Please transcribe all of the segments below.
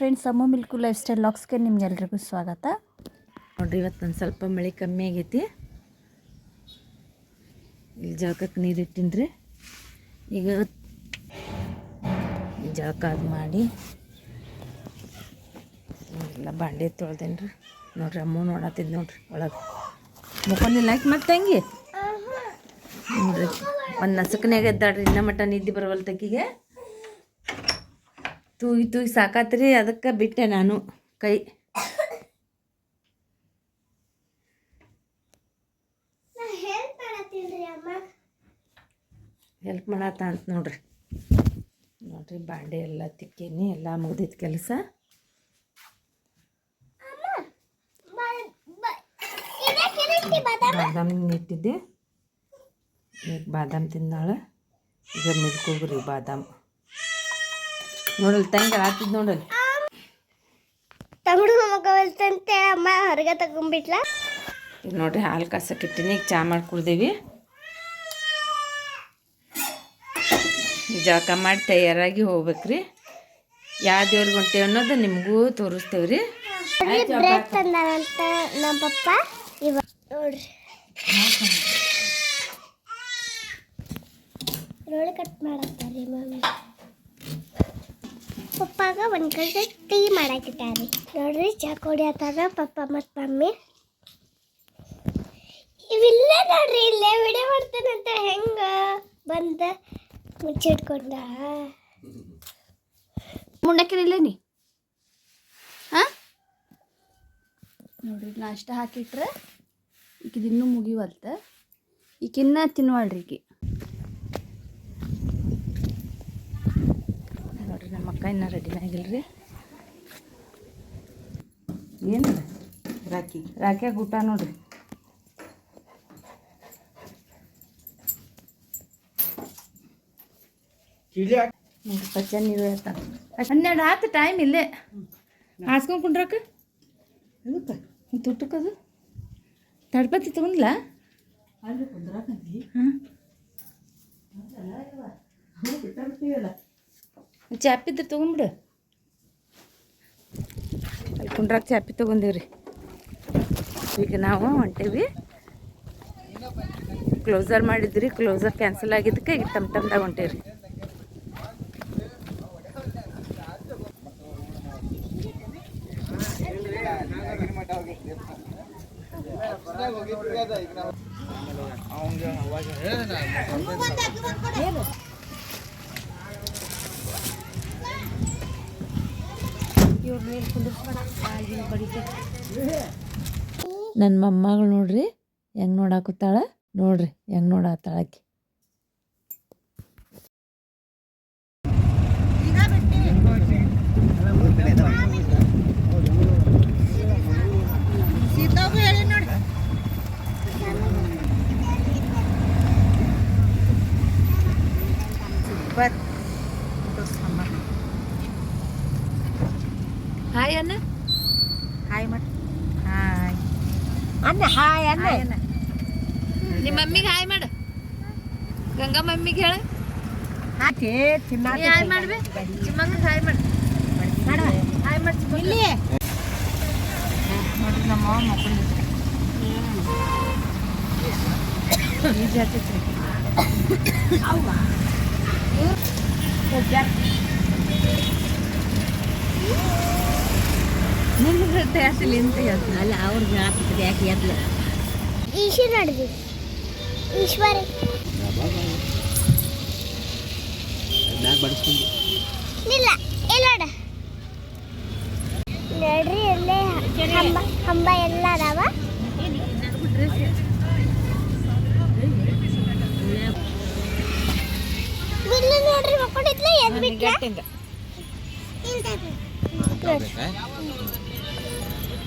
Friends ಅಮ್ಮ milk life style ಲಾಕ್ಸ್ಗೆ ನಿಮ್ಗೆಲ್ರಿಗೂ ಸ್ವಾಗತ. ನೋಡಿರಿ ಇವತ್ತು ಒಂದು ಸ್ವಲ್ಪ ಮಳೆ ಕಮ್ಮಿ ಆಗೈತಿ. ಇಲ್ಲಿ ಜಳಕಕ್ಕೆ ನೀರು ಇಟ್ಟಿನ್ರಿ. ಈಗ ಜಳಕ ಅದು ಮಾಡಿ ಎಲ್ಲ ಬಾಂಡೆ ತೊಳ್ದೇನ್ರಿ. ನೋಡ್ರಿ ಅಮ್ಮ ನೋಡತ್ತಿದ್ ನೋಡ್ರಿ ಒಳಗೆ. ಮುಖಂದಿಲ್ಲ ಹಾಕಿ ಮತ್ತೆ ಹೆಂಗೆ? ನೋಡ್ರಿ ಒಂದು ನಸಕನ್ಯಾಗ ಎದ್ದಾಡ್ರಿ ಇನ್ನ ಮಟ್ಟ ನಿದ್ದೆ ಬರವಲ್ ತಕ್ಕಿಗೆ ತೂಗಿ ತೂಗಿ ಸಾಕಾತ್ರಿ ಅದಕ್ಕೆ ಬಿಟ್ಟೆ ನಾನು ಕೈ. ಹೆಲ್ಪ್ ಮಾಡತ್ತ ಅಂತ ನೋಡ್ರಿ. ನೋಡ್ರಿ ಬಾಂಡೆ ಎಲ್ಲ ತಿಕ್ಕೇನಿ ಎಲ್ಲ ಮುಗ್ದಿತ್ತು ಕೆಲಸ. ಬಾದಾಮಿ? ಇಟ್ಟಿದ್ದೆ. ಈಗ ಬಾದಾಮ್ ತಿಂದಾಳ. ಈಗ ಮಿಲ್ಕೋಗ್ರಿ ಬಾದಾಮ್. ನೋಡಲ್ ತಂಗ ಆಗ್ತದ ನೋಡಲ್. ತಗೊಂಡು ಮಗವಲ್ತಂತೆ ಅಮ್ಮ ಹೊರಗೆ ತಗೊಂಡ್ಬಿಟ್ಲ ಈಗ ನೋಡ್ರಿ ಹಾಲು ಕಾಸಕ್ಕೆ ಇಟ್ಟಿನಿ ಈಗ ಚಾ ಮಾಡಿ ಕುಡ್ದೇವಿ. ಜಳಕ ಮಾಡಿ ತಯಾರಾಗಿ ಹೋಗ್ಬೇಕ್ರಿ. ಯಾವ ದೇವ್ರಿಗೆ ಹೊಂಟೇವಿ ಅನ್ನೋದು ನಿಮಗೂ ತೋರಿಸ್ತೇವ್ರಿ. ಬ್ರೆಡ್ ತಂದಾನಂತ ನಮ್ಮ ಪಪ್ಪ. ಇವಾಗ ನೋಡ್ರಿ. ರೋಳಿ ಕಟ್ ಮಾಡ್ತಾರೆ ಮಮ್ಮಿ ಪಪ್ಪಾಗ ಒಂದು ಕಡೆ ಟೀ ಮಾಡಾಕಿಟ್ಟಾರಿ ನೋಡ್ರಿ, ಚಾ ಕುಡಿಯತ್ತಾರ ಪಪ್ಪ ಮತ್ತು ಮಮ್ಮಿ. ಇವಿಲ್ಲ ನೋಡ್ರಿ, ಇಲ್ಲೇ ವಿಡಿಯೋ ಮಾಡ್ತಾನಂತ ಹೆಂಗ? ಬಂದ, ಮುಚ್ಚಿಟ್ಕೊಂಡ. ಮುಂಡಕ್ಕಿರಿಲ್ಲ ನೀ? ಹಾಂ? ನೋಡ್ರಿ, ನಾಷ್ಟ ಹಾಕಿಟ್ರೆ ಈಗ ಇನ್ನೂ ಮುಗಿವಲ್ತ. ಈಕಿನ್ನ ತಿನ್ವಾಳ್ರಿ ಈಕಿ ನೋಡ್ರಿ ನಮ್ಮ ಅಕ್ಕ ಇನ್ನೂ ಆಗಿಲ್ಲ ರೀ ಏನು ರಾಕಿ ರಾಖಿಯಾಗ ಊಟ ನೋಡ್ರಿ. ನೋಡ್ರಿ ಪಚ್ಚ ನೀರು ಹೇಳ್ತಾನ ಹನ್ನೆರಡು ಆತು ಟೈಮ್ ಇಲ್ಲೇ. ಹಾಸ್ಕೊಂಡು ಕುಂಡ್ರಕ್ಕ? ತುಟ್ಟಕ್ಕದು ತಡ್ಪತ್ತಿ ತಗೊಂಡ್ಲ ಹಾಂ. ಚಾಪಿದ್ರೆ ತೊಗೊಂಬಿಡು ಅಲ್ಲಿ ಕುಂಡ್ರಾಗ ಚಾಪಿ ತೊಗೊಂಡೇವ್ರಿ. ಈಗ ನಾವು ಹೊಂಟೇವಿ. ಕ್ಲೋಸರ್ ಮಾಡಿದ್ರಿ ಕ್ಲೋಸರ್ ಕ್ಯಾನ್ಸಲ್ ಆಗಿದ್ದಕ್ಕೆ ಈಗ ಟಮ್ ಟಮ್ದಾಗ ಹೊಂಟೇವ್ರಿ. ನನ್ನ ಮೊಮ್ಮಗಳು ನೋಡ್ರಿ ಹೆಂಗೆ ನೋಡಾಕುತ್ತಾಳೆ? ನೋಡ್ರಿ ಹೆಂಗೆ ನೋಡತ್ತಾಳ ಆಕಿ. ಹಾಯ್ ಅಣ್ಣ. ಹಾಯ್ ಹಾಯ್ ಅನ್ನ ಹಾಯ್ ಅನ್ನ ನಿಮ್ಮ ಮಮ್ಮಿಗೆ ಹಾಯ್ ಮಾಡು. ಗಂಗಾ ಮಮ್ಮಿಗೆ ಹೇಳ. ಹಾಕಿ ತಿನ್ನ ಹಾಯ್ ಮಾಡ್ಬಿ. ಚಿಮ್ಮಂಗ ಹಾಯ್ ಮಾಡು. ಹಾಯ್ ಮಾಡಿ ಇಲ್ಲಿ. ನೋಡ್ರಿ ನಮ್ಮ ಮಕ್ಕಳು ಈಜಿ ಆಗ್ತೈತ್ರಿ ಟೇಸ್ಟಿಲ್ಲ ಅಂತ ಹೇಳ್ತೀನಿ. ಅಲ್ಲ ಅವ್ರಿಗೆ ಹಾಕ್ತಿದ್ರೆ ಯಾಕೆ ಎದ್ಲು? ಈಶಿ ನಡೆದಿ ಈಶ್ವರಿ. ಇಲ್ಲ ನೋಡ್ರಿ ಎಲ್ಲೇ ಹಂಬ ಹಂಬ ಎಲ್ಲ ಅದಾವ. ಬಿಲ್ಲು ನೋಡ್ರಿ ಮಕ್ಕೊಂಡಿದ್ಲ ಎದ್ ಬಿಟ್ಲ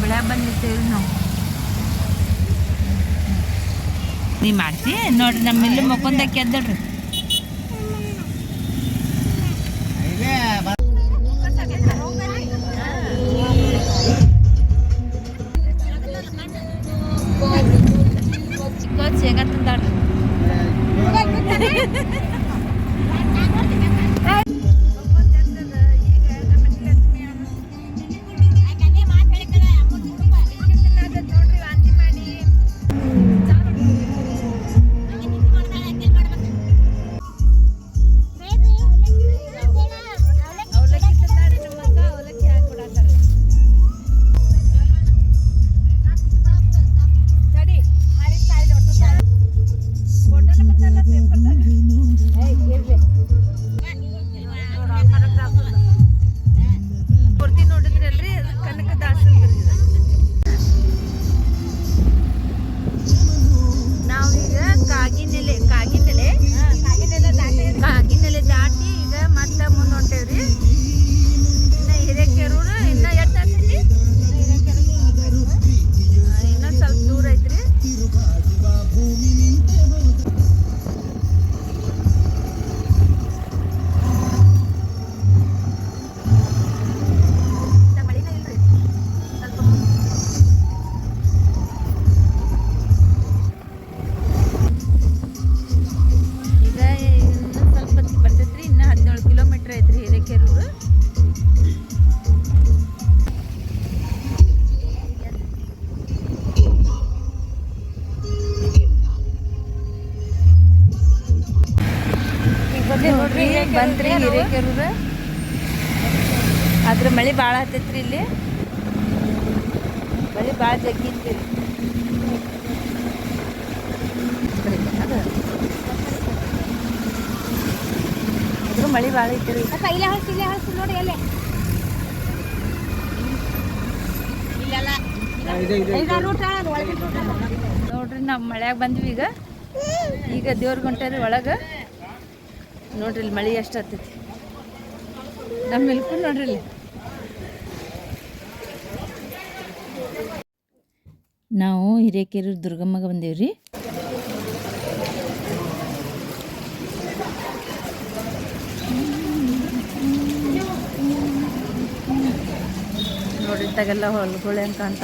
ಬೆಳೆ ಬಂದು ನಿಂತೇವ್ರಿ ನಾವು ನೀ ಮಾಡ್ತಿ ನೋಡ್ರಿ ನಮ್ಮ ಇಲ್ಲಿ ಮಕ್ಕೊಂದಕ್ಕೆ ಎದ್ದಳ್ರಿ ಮಳೆ ಭಾಳ ಜಗ್ಗಿ ಅದು ಇದ್ರ ಮಳೆ ಭಾಳ ಐತ್ರಿ ಇಲ್ಲೇ ಹಳ್ಸಿ ಇಲ್ಲೇ ಹಳ್ಸಿ ನೋಡಿ ಅಲ್ಲೇ ನೋಡ್ರಿ ನಾವು ಮಳ್ಯಾಗ ಬಂದ್ವಿ ಈಗ. ಈಗ ದೇವ್ರ ಗುಂಟೆ ಒಳಗೆ. ನೋಡ್ರಿ ಇಲ್ಲಿ ಮಳೆ ಎಷ್ಟು ಹತ್ತೈತಿ ನಮ್ಮ ಮಿಲ್ಕು ನೋಡ್ರಿ ಇಲ್ಲಿ. ನಾವು ಹಿರೇಕೆರೂರು ದುರ್ಗಮ್ಮಗೆ ಬಂದೇವ್ರಿ. ಇತ್ತಾಗೆಲ್ಲ ಹೊಲ್ಗೊಳೆ ಅಂತ ಅಂತ.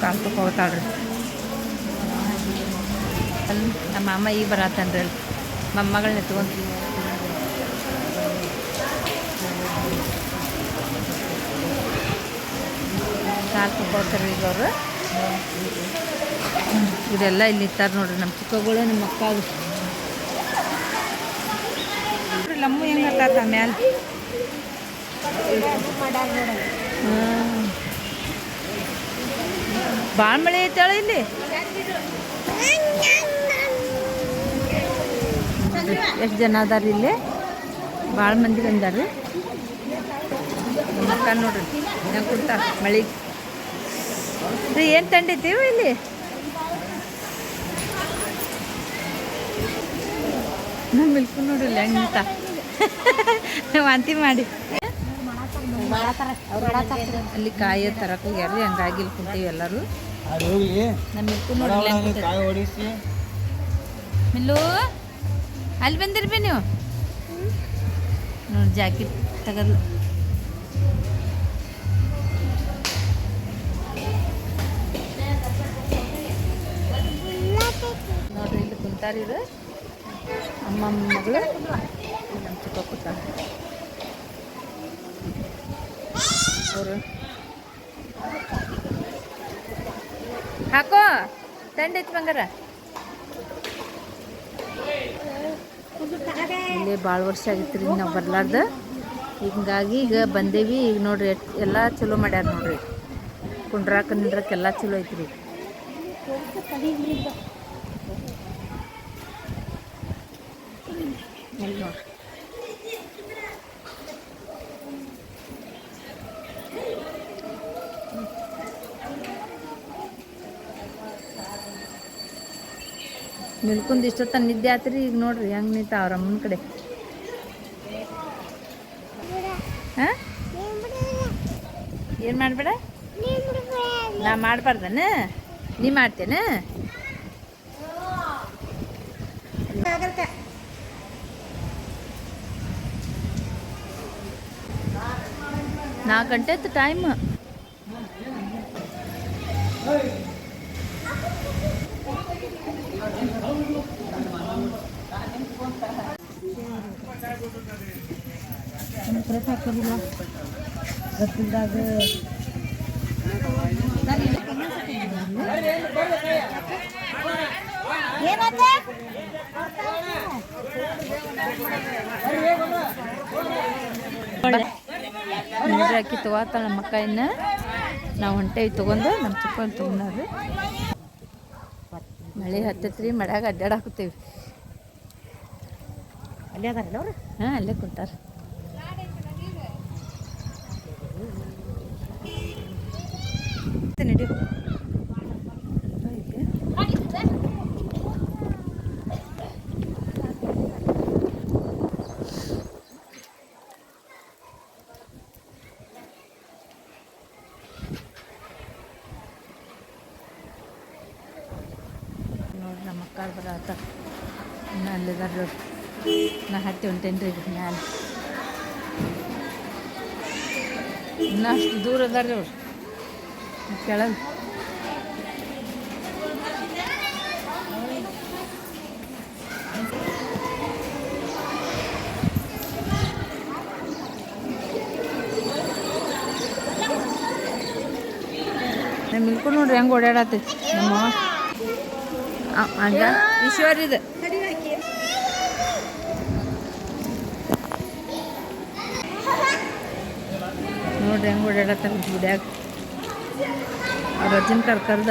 ಕಾಲು ತಗೋತಾಳ್ರಿ ಅಲ್ಲಿ ನಮ್ಮ ಅಮ್ಮ ಈಗ ಬರತ್ತನ್ರಿ ಅಲ್ಲಿ. ಮೊಮ್ಮಗಳನ್ನ ಎತ್ಕೊಂತ ಕಾಲು ತಗೋತಾರೆ ಈಗ ಅವರು. ಇವರೆಲ್ಲ ಇಲ್ಲಿ ಇರ್ತಾರೆ ನೋಡ್ರಿ ನಮ್ಮ ಚಿಕ್ಕಗಳು ನಮ್ಮ ಅಕ್ಕ ನೋಡ್ರಿ ಲಮ್ಮು ಹೆಂಗೆ ಹತ್ತಾತ ಮ್ಯಾಲ? ಭಾಳ ಮಳೆ ಐತಾಳ ಇಲ್ಲಿ. ಎಷ್ಟು ಜನ ಅದಾರ ಇಲ್ಲಿ? ಭಾಳ ಮಂದಿ ಬಂದಾರ ಅಕ್ಕ ನೋಡ್ರಿ ಹೆಂಗೆ ಕುಂತ ಮಳೆ ರೀ ಏನು ತಂಡಿದ್ದೀವಿ ಇಲ್ಲಿ? ನಮ್ಮ ಮಿಲ್ಕು ನೋಡಿಲ್ಲ ಹೆಂಗೆ ನಿಂತ ವಾಂತಿ ಮಾಡಿ. ಅಲ್ಲಿ ಕಾಯಿ ತರಕ್ ಹೋಗ್ಯಾರ್ರಿ ಹಂಗಾಗಿ ಇಲ್ಲಿ ಕುಂತೀವಿ ಎಲ್ಲರೂ. ನಮ್ಮ ಮಿಲ್ಕು ಹೆಂಗ್ ಮಿಲ್ಲು ಅಲ್ಲಿ ಬಂದಿರ್ಬಿ ನೀವು? ನೋಡಿ ಜಾಕೆಟ್ ತಗದು ಕುಂತಾರಿ ಇದು ಅಮ್ಮ ಮಗಳು. ನಮ್ಮ ಚಿಕ್ಕ ಕೂತ ಅವರು. ಹಾಕೋ. ತಂಡೈತಿ ಬಂಗಾರ. ಇಲ್ಲೇ ಭಾಳ ವರ್ಷ ಆಗಿತ್ತು ರೀ ನಾವು ಬರ್ಲಾರ್ದ. ಹಿಂಗಾಗಿ ಈಗ ಬಂದೇವಿ. ಈಗ ನೋಡ್ರಿ ಎಲ್ಲ ಚಲೋ ಮಾಡ್ಯಾರ ನೋಡ್ರಿ. ಕುಂಡ್ರಾಕ ನಿಂದ್ರಕ್ಕೆ ಎಲ್ಲ ಚಲೋ ಐತ್ರಿ. ಇಲ್ಲಿ ನೋಡ್ರಿ ನಿಲ್ಕುಂದ್ ಇಷ್ಟೊತ್ತ ನಿದ್ದೆ ಆತ್ರಿ, ಈಗ ನೋಡ್ರಿ ಹೆಂಗೆ ನಿಂತ ಅವ್ರ ಅಮ್ಮನ ಕಡೆ. ಏನು ಮಾಡಬೇಡ? ನಾ ಮಾಡಬಾರ್ದನ? ನೀ ಮಾಡ್ತೇನೆ? ನಾಲ್ಕು ಗಂಟೆ ಆಯ್ತು ಟೈಮ್ ನೋಡ್ರಿ ಹಾಕಿ ತಗೋತಾಳ ನಮ್ಮ ಮಕ್ಕಳನ್ನ ನಾವು ಹೊಂಟೇವಿ ತೊಗೊಂಡು ನಮ್ಮ ಚಿಕ್ಕನ್ ತೊಗೊಂಡ್ರಿ ಮಳೆ ಹತ್ತೈತ್ರಿ ಮಳೆಯಾಗ ಅಡ್ಡಾಡಾಕತ್ತೀವಿ ಅಲ್ಲೇ ಅದಾರಲ್ಲ ಅವ್ರು? ಹಾಂ ಅಲ್ಲೇ ಕುಂತಾರ. ನಡಿ ನೋಡ್ರಿ ನಮ್ಮ ಅಕ್ಕಾರ ಬರತ್ತ ಇನ್ನು ಅಲ್ಲಿದಾರ ನಾ ಹತ್ತಿ ಹೊಂಟೇನಿ ರೀ ಮ್ಯಾಲೆ ಇನ್ನೂ ಅಷ್ಟು ದೂರ ಅದಾರ ಅವ್ರು ಕೆಳಗೆ ನಮ್ಮ ಮಿಲ್ಕು ನೋಡ್ರಿ ಹೆಂಗೆ ಓಡಾಡತ್ತೈತಿ ನಮ್ಮ ಹಂಗ ಈಶ್ವರ್ ಇದು ನೋಡ್ರಿ ಹೆಂಗೆ ಓಡಾಡತ್ತಾರ ಗುಡ್ಯಾಗ. ಅವ್ರ ಅಜ್ಜನ ಕರ್ಕರ್ದ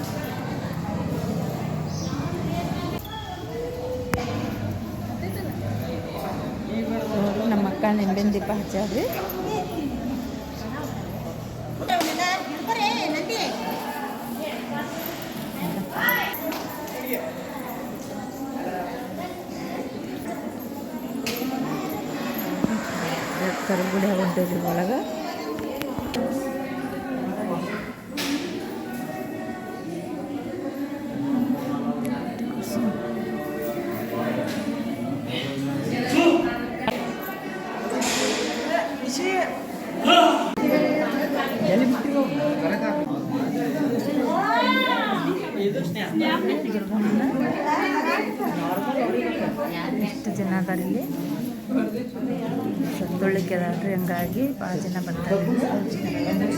ಬೇಗ ನೋಡ್ರಿ ನಮ್ಮ ಅಕ್ಕ ನಿಂಬೆನ ದೀಪ ಹಚ್ಚಾರ್ರಿ ಕರುಗುಡಿ ಹೊಂಟೇರಿ ಒಳಗೆ ಹಾಗಾಗಿ ಭಾಳ ಜನ ಬರ್ತಾ ಇದ್ದಾರೆ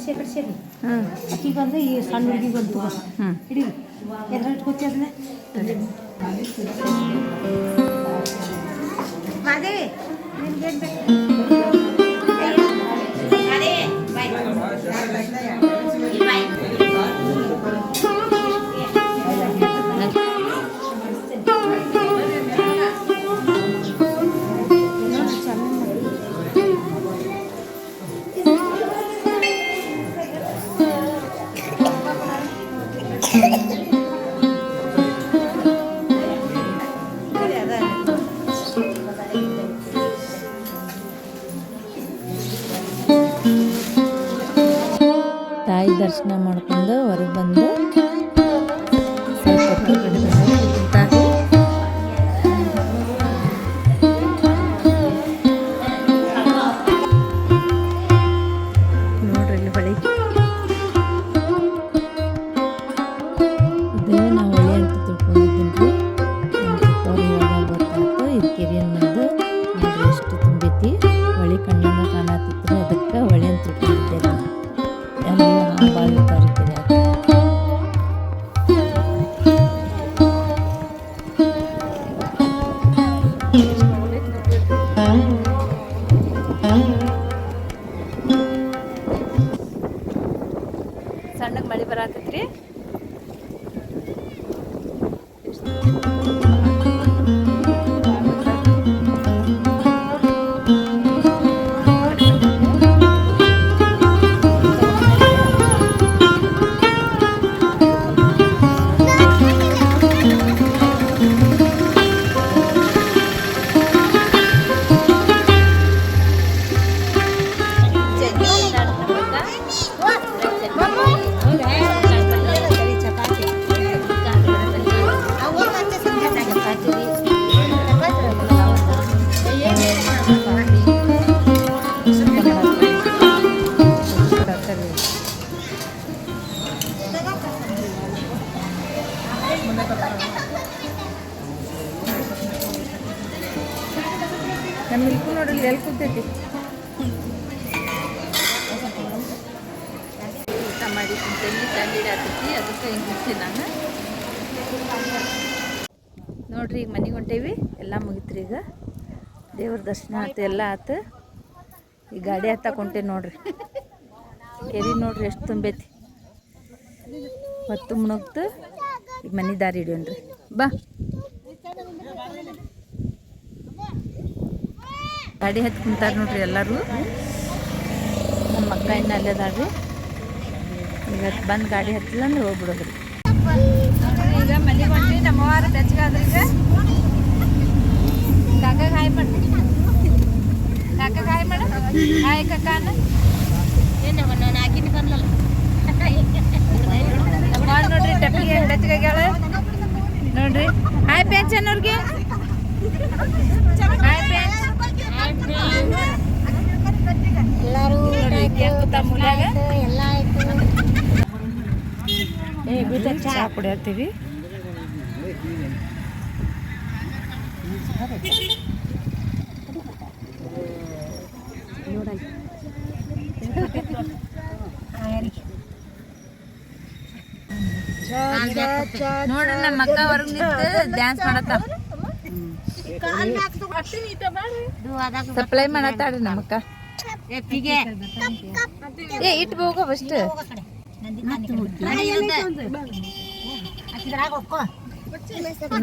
ಕಡ್ಸೆ ಕಡ್ಸೇರಿ ಹಾಂ ಅಕ್ಕಿಗೆ ಬಂದ್ರೆ ಈ ಸಣ್ಣ ಹುಡುಗಿಗೆ ಬಂತು ಹಿಡಿ ಎದ್ರ ಇಟ್ಕೋತಿ ಅದನ್ನ. ಮಾದೇವಿ ನಿನ್ಗೇನ್ ಬೇಕು? come on. ಅದಕ್ಕೆ ಹಿಂಗೆ ನಾನು ನೋಡ್ರಿ, ಈಗ ಮನೆಗೆ ಹೊಂಟೇವಿ. ಎಲ್ಲ ಮುಗಿತ್ರಿ ಈಗ. ದೇವ್ರ ದರ್ಶನ ಆತು, ಎಲ್ಲ ಆತು. ಈ ಗಾಡಿ ಹತ್ತಕ್ಕೆ ಹೊಂಟೇವಿ ನೋಡ್ರಿ. ಕೆರಿ ನೋಡ್ರಿ, ಎಷ್ಟು ತುಂಬೈತಿ. ಹೊತ್ತು ಮುಣಗ್ತು. ಈಗ ಮನೆ ದಾರಿ ಹಿಡಿಯೋಣ್ರಿ. ಬಾ. ಗಾಡಿ ಹತ್ತಿ ಕುಂತಾರೆ ನೋಡ್ರಿ ಎಲ್ಲರೂ. ನಮ್ಮ ಅಕ್ಕ ಇನ್ನ ಅಲ್ಲೇ ಇವತ್ತು ಬಂದು ಗಾಡಿ ಹತ್ತಿಲ್ಲ ಅಂದ್ರೆ ಹೋಗ್ಬಿಡೋದ್ರಿ ಈಗ ಮನೆಗೆ ಹೊಂಟ್ರಿ ನಮ್ಮವಾರ ಬೆಚ್ಚಗಾದ್ರಿ ಈಗ. ಕಾಕ ಹಾಯ್ ಮಾಡಿ. ಕಾಕ ಹಾಯ್ ಮಾಡ. ಹಾಯ್ ಕಾಕ ಅನ್ನ. ನಮ್ಮ ಬಂದಲ್ಲ? ನೋಡ್ರಿ ಟಪ್ಪಿಗೆ ಬೆಚ್ಚಗಾಗ್ಯಾಳ ನೋಡ್ರಿ. ಹಾಯ್ ಪೆನ್ಷನ್ ಅವ್ರಿಗೆ ಹಾಯ್ ಪೆನ್ಸ್ ಎಲ್ಲರೂ ಎಲ್ಲ ಆಯ್ತು. ಚಹಾ ಕುಡಿಯತ್ತೀವಿ ನೋಡ್ರಿ ನಮ್ಮ ಅಕ್ಕ ಹೊರಗೆ ನಿಂತು ಡ್ಯಾನ್ಸ್ ಮಾಡತ್ತ. ಸಪ್ಲೈ ಮಾಡತ್ತಾಳ್ರಿ ನಮ್ಮ ಅಕ್ಕ. ಏ ಇಟ್ಟು ಹೋಗೋ ಫಸ್ಟ್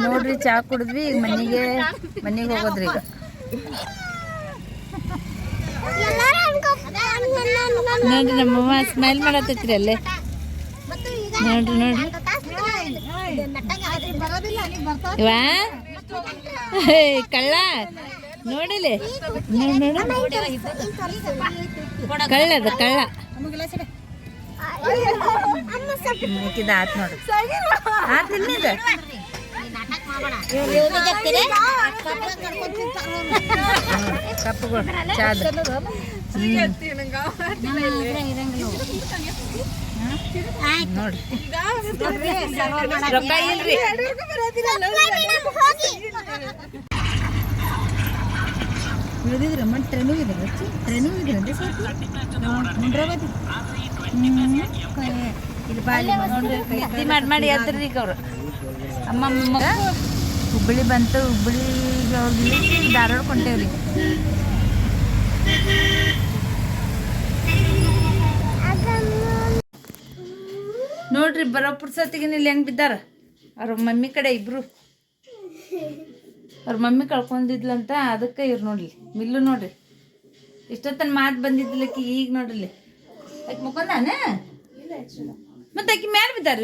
ನೋಡ್ರಿ ಚಾ ಕುಡಿದ್ವಿ ಈಗ ಮನೆಗೆ ಮನೆಗೆ ಹೋಗೋದ್ರಿ ಈಗ. ನೋಡ್ರಿ ನಮ್ಮಮ್ಮ ಸ್ಮೈಲ್ ಮಾಡತ್ತೈತ್ರಿ ಅಲ್ಲೇ. ನೋಡ್ರಿ ನೋಡ್ರಿ. ಇವಾ? ಕಳ್ಳ. ನೋಡಿಲಿ ನೋಡ್ ನೋಡು. ಕಳ್ಳ ಅದು ಕಳ್ಳ ಮಿಕ್ಕಿದ ಆತ್ ನೋಡ್ರಿ ಆತ್ ಇನ್ನಿದ ಕಪ್ಪುಗಳು, ಚಾದ. ನೋಡ್ರಿ ರೊಕ್ಕ ಇಲ್ರಿ. ಇಳಿದಿದ್ರಮ್ಮ ಟ್ರೈನು ಇದೆ ಟ್ರೈನು ಇದೆ ಮುಂಡ್ರಾಬಾದಿ ಇದು ಬಾಲಿ ನೋಡ್ರಿ ನಿದ್ದೆ ಮಾಡಿ ಮಾಡಿ ಈಗ ಅವರು ಅಮ್ಮ ಹುಬ್ಬಳ್ಳಿ ಬಂತು ಹುಬ್ಬಳ್ಳಿಗೆ ಧಾರವಾಡ ಕೊಂಡೇವ್ರಿ ನೋಡ್ರಿ, ಬರೋ ಪುರ್ಸತ್ತಿಗೆ ಇಲ್ಲಿ ಹೆಂಗ್ ಬಿದ್ದಾರ? ಅವ್ರ ಮಮ್ಮಿ ಕಡೆ ಇಬ್ರು. ಅವ್ರ ಮಮ್ಮಿ ಕಳ್ಕೊಂಡಿದ್ಲಂತ ಅದಕ್ಕೆ ಇವ್ರು ನೋಡ್ಲಿ. ಮಿಲ್ಲು ನೋಡ್ರಿ. ಇಷ್ಟೊತ್ತನ ಮಾತು ಬಂದಿದ್ಲಕ್ಕಿ ಈಗ ನೋಡ್ರಿ ಆಕೆ ಮತ್ತೆ ಆಕಿ ಮ್ಯಾಲ ಬಿದ್ದಾರ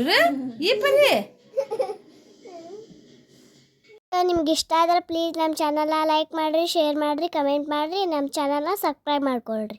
ಈ ಪರಿ? ನಿಮ್ಗೆ ಇಷ್ಟ ಆದ್ರೆ ಪ್ಲೀಸ್ ನಮ್ಮ ಚಾನಲ್ನ ಲೈಕ್ ಮಾಡಿರಿ ಶೇರ್ ಮಾಡಿರಿ ಕಮೆಂಟ್ ಮಾಡಿರಿ ನಮ್ಮ ಚಾನಲ್ನ ಸಬ್ಸ್ಕ್ರೈಬ್ ಮಾಡ್ಕೊಳ್ರಿ.